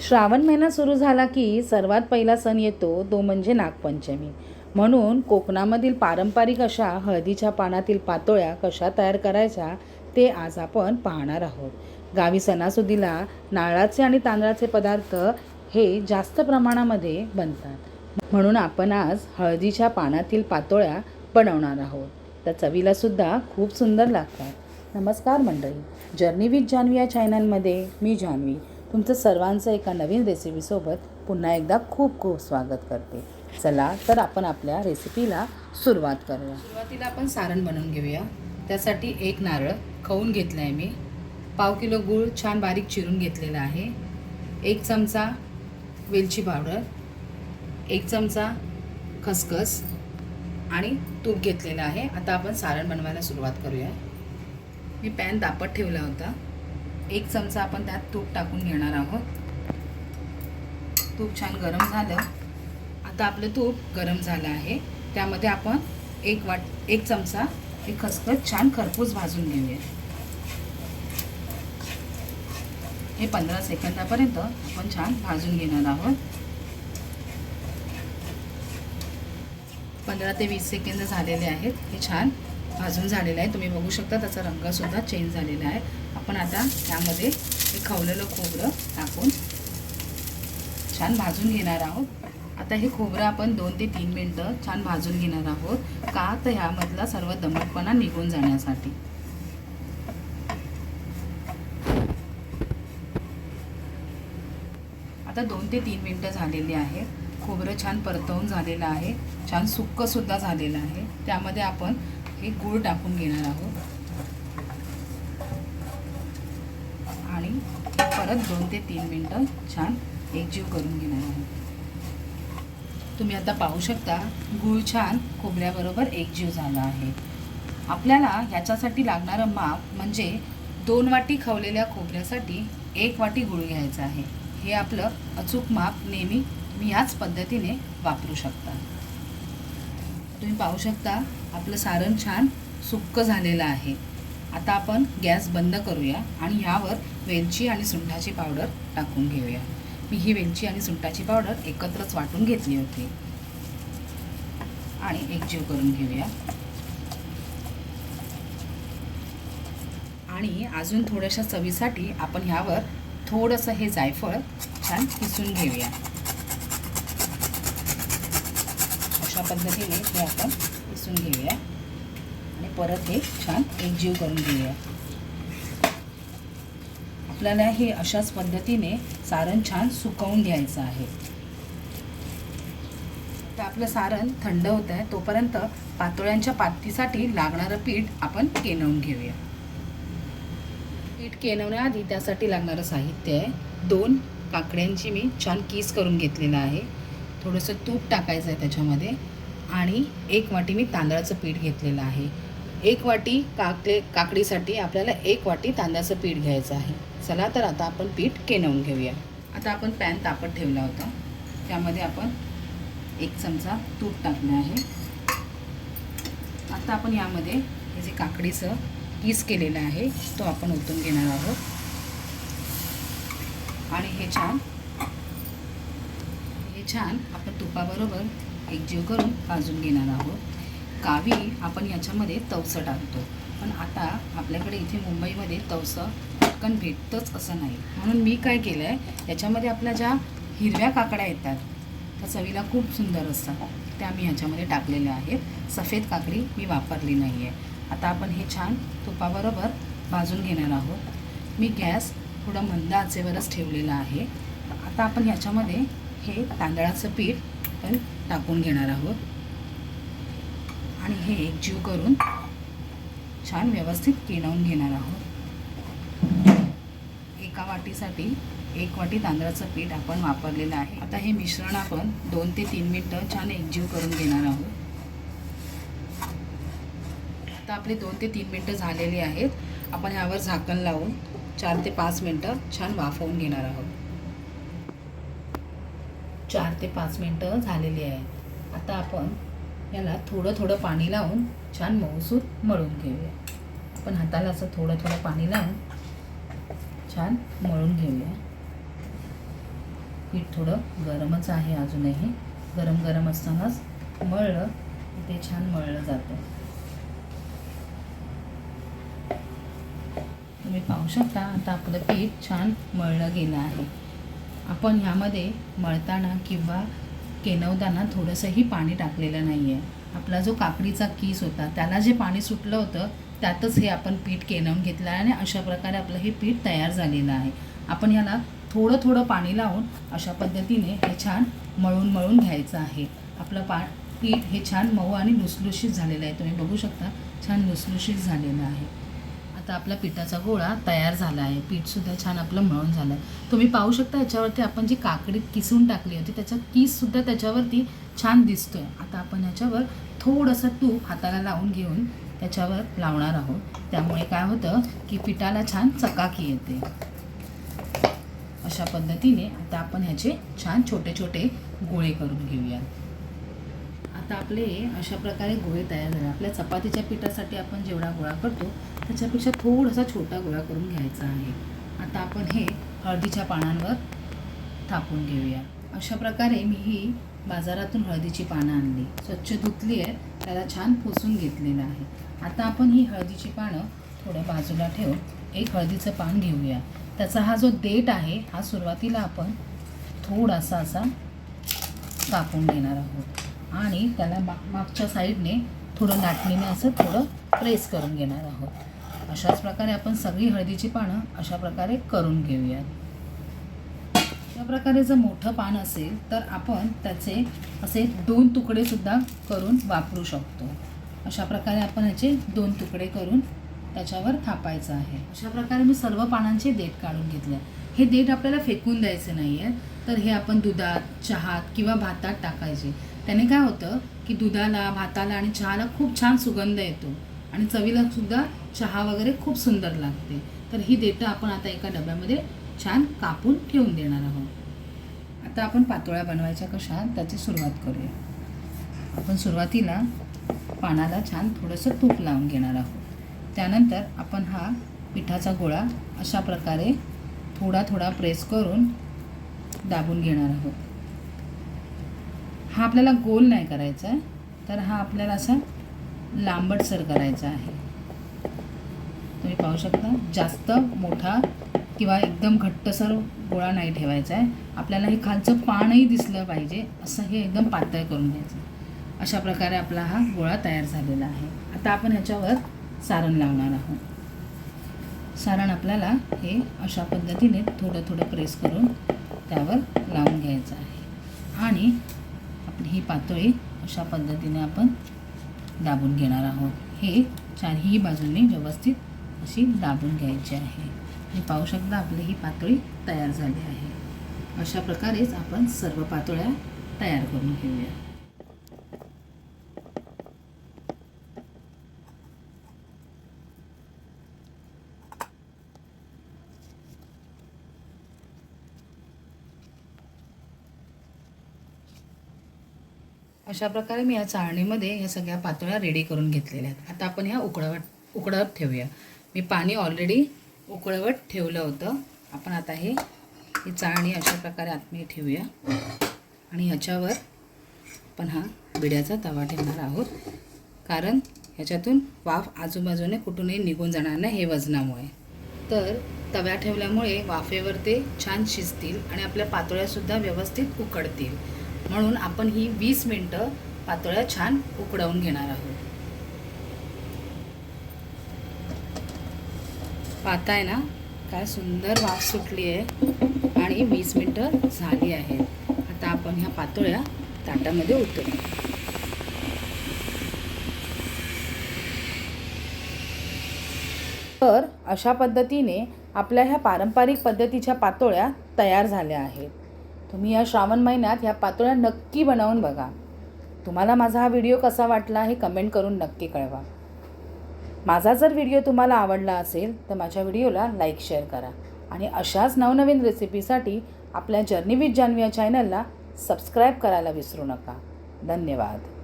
श्रावण महिना सुरू झाला की सर्वात पहिला सण येतो तो म्हणजे नागपंचमी. म्हणून कोकणामधील पारंपरिक अशा हळदीच्या पानातील पातोळ्या कशा तयार करायच्या ते आज आपण पाहणार आहोत. गावी सणासुदीला नारळाचे आणि तांदळाचे पदार्थ हे जास्त प्रमाणामध्ये बनतात. म्हणून आपण आज हळदीच्या पानातील पातोळ्या बनवणार आहोत. त्या चवीला सुद्धा खूप सुंदर लागतात. नमस्कार मंडळी. जर्नी विथ जान्हवी या चॅनलमध्ये मी जान्हवी तुमचं सर्वांचं एका नवीन रेसिपीसोबत पुन्हा एकदा खूप खूप स्वागत करते. चला तर आपण आपल्या रेसिपीला सुरुवात करूया. सुरुवातीला आपण सारण बनवून घेऊया. त्यासाठी एक नारळ खवून घेतलं आहे मी. पाव किलो गूळ छान बारीक चिरून घेतलेला आहे. एक चमचा वेलची पावडर एक चमचा खसखस आणि तूप घेतलेलं आहे. आता आपण सारण बनवायला सुरुवात करूया. मी पॅन तापत ठेवला होता. एक चमचा आपण त्यात तूप टाकून घेणार आहोत. तूप छान गरम झालं. आता आपलं तूप गरम झालं आहे. त्यामध्ये आपण एक वाट एक चमचा हे खसखस छान खरपूस भाजून घेऊया. हे पंधरा सेकंदापर्यंत आपण छान भाजून घेणार आहोत. पंधरा ते वीस सेकंद झालेले आहेत. हे छान भाजून झालेलं आहे. तुम्ही बघू शकता त्याचा रंगसुद्धा चेंज झालेला आहे. आपण आता त्यामध्ये हे खवलेलं खोबरं टाकून छान भाजून घेणार आहोत. आता हे खोबरं आपण दोन ते तीन मिनटं छान भाजून घेणार आहोत. का तर ह्यामधला सर्व दमटपणा निघून जाण्यासाठी. आता दोन ते तीन मिनटं झालेली आहे. खोबरं छान परतवून झालेलं आहे. छान सुक्कंसुद्धा झालेलं आहे. त्यामध्ये आपण हे गूळ टाकून घेणार आहोत आणि परत दोन ते तीन मिनटं छान एकजीव करून घेणार आहोत तुम्ही आता पाहू शकता गूळ छान खोबऱ्याबरोबर एकजीव झाला आहे. आपल्याला ह्याच्यासाठी लागणारं माप म्हणजे दोन वाटी खवलेल्या खोबऱ्यासाठी एक वाटी गूळ घ्यायचा आहे. हे आपलं अचूक माप नेहमी तुम्ही ह्याच पद्धतीने वापरू शकता. तुम्ही पाहू शकता आपलं सारण छान सुक्क झालेलं आहे. आता आपण गॅस बंद करूया आणि ह्यावर वेलची आणि सुंठाची पावडर टाकून घेऊया. मी ही वेलची आणि सुंठाची पावडर एकत्रच वाटून घेतली होती. आणि एकजीव करून घेऊया. आणि अजून थोड्याशा चवीसाठी आपण ह्यावर थोडंसं हे जायफळ छान किसून घेऊया. अशा पद्धतीने हे आपण किसून घेऊया. परत हे छान एकजीव करून घेऊया. आपल्याला हे अशाच पद्धतीने सारण छान सुकवून घ्यायचं आहे. तर आपलं सारण थंड होत आहे तोपर्यंत पातोळ्यांच्या पातीसाठी लागणारं पीठ आपण केनवून घेऊया. पीठ केनवण्याआधी त्यासाठी लागणारं साहित्य आहे. दोन काकड्यांची मी छान कीस करून घेतलेलं आहे. थोडंसं तूप टाकायचं आहे त्याच्यामध्ये आणि एक वाटी मी तांदळाचं पीठ घेतलेलं आहे. एक वाटी काकडे काकडीसाठी आपल्याला एक वाटी तांदळाचं पीठ घ्यायचं आहे. चला तर आता आपण पीठ केनवून घेऊया. आता आपण पॅन तापत ठेवला होता. त्यामध्ये आपण एक चमचा तूप टाकलं आहे. आता आपण यामध्ये हे जे काकडीचं पीस केलेलं आहे तो आपण ओतून घेणार आहोत. आणि हे छान हे छान आपण तुपाबरोबर एकजीव करून भाजून घेणार आहोत. गावी आपण याच्यामध्ये तवसं टाकतो. पण आता आपल्याकडे इथे मुंबईमध्ये तवसं पटकन भेटतंच असं नाही. म्हणून मी काय केलं आहे याच्यामध्ये आपल्या ज्या हिरव्या काकड्या येतात त्या चवीला खूप सुंदर असतात. त्या मी ह्याच्यामध्ये टाकलेल्या आहेत. सफेद काकडी मी वापरली नाही आहे आता आपण हे छान तुपाबरोबर भाजून घेणार आहोत. मी गॅस थोडा मंद आचेवरच ठेवलेला आहे. आता आपण ह्याच्यामध्ये हे तांदळाचं पीठ पण टाकून घेणार आहोत. आणि हे एकजीव करून छान व्यवस्थित केनवून घेणार आहोत. एका वाटीसाठी एक वाटी तांदळाचं पीठ आपण वापरलेलं आहे. आता हे मिश्रण आपण दोन ते तीन मिनटं छान एकजीव करून घेणार आहोत. आता आपले दोन ते तीन मिनटं झालेली आहेत. आपण ह्यावर झाकण लावून चार ते पाच मिनटं छान वाफवून घेणार आहोत. चार ते पाच मिनटं झालेली आहेत. आता आपण याला थोडं थोडं पाणी लावून छान मऊसूर मळून घेऊया. आपण हाताला असं थोडं थोडं पाणी लावून छान मळून घेऊया. पीठ थोडं गरमच आहे अजूनही. गरम गरम असतानाच मळलं ते छान मळलं जातं. तुम्ही पाहू शकता आता आपलं पीठ छान मळलं गेलं आहे. आपण ह्यामध्ये मळताना किंवा केनवताना थोडंसंही पाणी टाकलेलं नाही आहे आपला जो काकडीचा कीस होता त्याला जे पाणी सुटलं होतं त्यातच हे आपण पीठ केनवून घेतलं आहे आणि अशा प्रकारे आपलं हे पीठ तयार झालेलं आहे. आपण ह्याला थोडं थोडं पाणी लावून अशा पद्धतीने हे छान मळून मळून घ्यायचं आहे. आपलं पा पीठ हे छान मऊ आणि लुसलुशीत झालेलं आहे. तुम्ही बघू शकता छान लुसलुशीत झालेलं आहे. आता आपला पिठाचा गोळा तयार झाला आहे. पीठसुद्धा छान आपलं मळून झालं आहे तुम्ही पाहू शकता याच्यावरती आपण जी काकडी किसून टाकली होती त्याचा किससुद्धा त्याच्यावरती छान दिसतोय. आता आपण याच्यावर थोडंसं तूप हाताला लावून घेऊन त्याच्यावर लावणार आहोत. त्यामुळे काय होतं की पिठाला छान चकाकी येते. अशा पद्धतीने आता आपण ह्याचे छान छोटे छोटे गोळे करून घेऊया आता आपले अशा प्रकारे गोळे तयार झाले. आपल्या चपातीच्या पिठासाठी आपण जेवढा गोळा करतो त्याच्यापेक्षा थोडासा छोटा गोळा करून घ्यायचा आहे. आता आपण हे हळदीच्या पानांवर थापून घेऊया. अशा प्रकारे मी ही बाजारातून हळदीची पानं आणली. स्वच्छ धुतली आहे त्याला छान पुसून घेतलेलं आहे. आता आपण ही हळदीची पानं थोड्या बाजूला ठेवून एक हळदीचं पान घेऊया. त्याचा हा जो देठ आहे हा सुरुवातीला आपण थोडासा असा कापून घेणार आहोत. आणि त्याला माग मागच्या साईडने थोडं नाटणीने असं थोडं प्रेस करून घेणार आहोत. अशाच प्रकारे आपण सगळी हळदीची पानं अशा प्रकारे करून घेऊयात. या प्रकारे जर मोठं पान असेल तर आपण त्याचे असे दोन तुकडे सुद्धा करून वापरू शकतो. अशा प्रकारे आपण याचे दोन तुकडे करून त्याच्यावर थापायचं आहे. अशा प्रकारे मी सर्व पानांचे देठ काढून घेतले. हे देठ आपल्याला फेकून द्यायचे नाही आहे तर हे आपण दुधात चहात किंवा भातात टाकायचे. त्याने काय होतं की दुधाला भाताला आणि चहाला खूप छान सुगंध येतो. आणि चवीला सुद्धा चहा वगैरे खूप सुंदर लागते. तर ही देठं आपण आता एका डब्यामध्ये छान कापून ठेवून देणार आहोत. आता आपण पातोळ्या बनवायच्या कशा त्याची सुरुवात करूया. आपण सुरुवातीला पानाला छान थोडंसं तूप लावून घेणार आहोत. त्यानंतर आपण हा पिठाचा गोळा अशा प्रकारे थोडा थोडा प्रेस करून दाबून घेणार आहोत. हा आपल्याला गोल नाही करायचा आहे तर हा आपल्याला असा लांबटसर करायचा आहे. तुम्ही पाहू शकता जास्त मोठा किंवा एकदम घट्टसर गोळा नाही ठेवायचा आहे. आपल्याला हे खालचं पानही दिसलं पाहिजे असं हे एकदम पातळ करून घ्यायचं. अशा प्रकारे आपला हा गोळा तयार झालेला आहे. आता आपण ह्याच्यावर सारण लावणार आहोत. सारण आपल्याला हे अशा पद्धतीने थोडं थोडं प्रेस करून त्यावर लावून घ्यायचं आहे. आणि ही पातळी अशा पद्धतीने आपण दाबून घेणार आहोत. हे चारही बाजूने व्यवस्थित अशी दाबून घ्यायची आहे. हे पाहू शकता आपली ही पातळी तयार झाली आहे. अशा प्रकारेच आपण सर्व पातोळ्या तयार करून घेऊया. अशा प्रकारे मी या चाळणीमध्ये या सगळ्या पातोळ्या रेडी करून घेतलेल्या आहेत. आता आपण ह्या उकळवट उकळवत ठेवूया. मी पाणी ऑलरेडी उकळवत ठेवलं होतं. आपण आता हे ही चाळणी अशा प्रकारे आतमध्ये ठेवूया. आणि ह्याच्यावर आपण हा बिड्याचा तवा ठेवणार आहोत. कारण ह्याच्यातून वाफ आजूबाजूने कुठूनही निघून जाणार नाही हे वजनामुळे. तर तव्या ठेवल्यामुळे वाफेवर ते छान शिजतील आणि आपल्या पातोळ्यासुद्धा व्यवस्थित उकडतील. म्हणून आपण ही वीस मिनटं पातोळ्या छान उकडवून घेणार आहोत. पाहताय ना काय सुंदर वाफ सुटली आहे आणि वीस मिनटं झाली आहेत. आता आपण ह्या पातोळ्या ताटामध्ये उतरू. तर अशा पद्धतीने आपल्या ह्या पारंपरिक पद्धतीच्या पातोळ्या तयार झाल्या आहेत. तुम्ही या श्रावण महिन्यात ह्या पातोळ्या नक्की बनवून बघा. तुम्हाला माझा हा व्हिडिओ कसा वाटला हे कमेंट करून नक्की कळवा. माझा जर व्हिडिओ तुम्हाला आवडला असेल तर माझ्या व्हिडिओला लाईक शेअर करा. आणि अशाच नवनवीन रेसिपीसाठी आपल्या जर्नी विथ जान्हवी या चॅनलला सबस्क्राईब करायला विसरू नका. धन्यवाद.